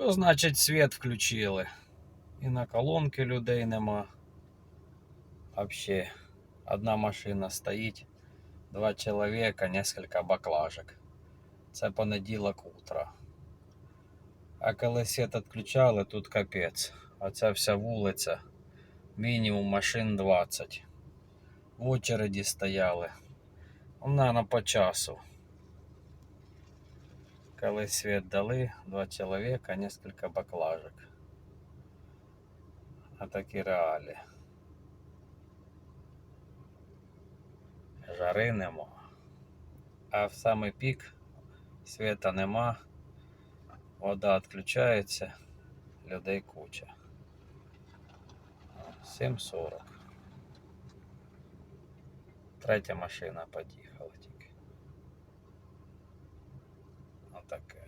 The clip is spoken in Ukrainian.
Що значить світ включили? І на колонки людей нема. Вообще, одна машина стоїть, два чоловіка, несколько баклажок. Це понеділок утро. А коли світ відключали, тут капець. Оця вся вулиця, мінімум машин 20. В очереді стояли. Ну, наверно, по часу. Коли світ дали, два чоловіка, несколько баклажок. А такі реалі. Жари нема. А в самий пік світа нема, вода відключається, людей куча. 7.40. Третя машина під'їхала тільки воно таке.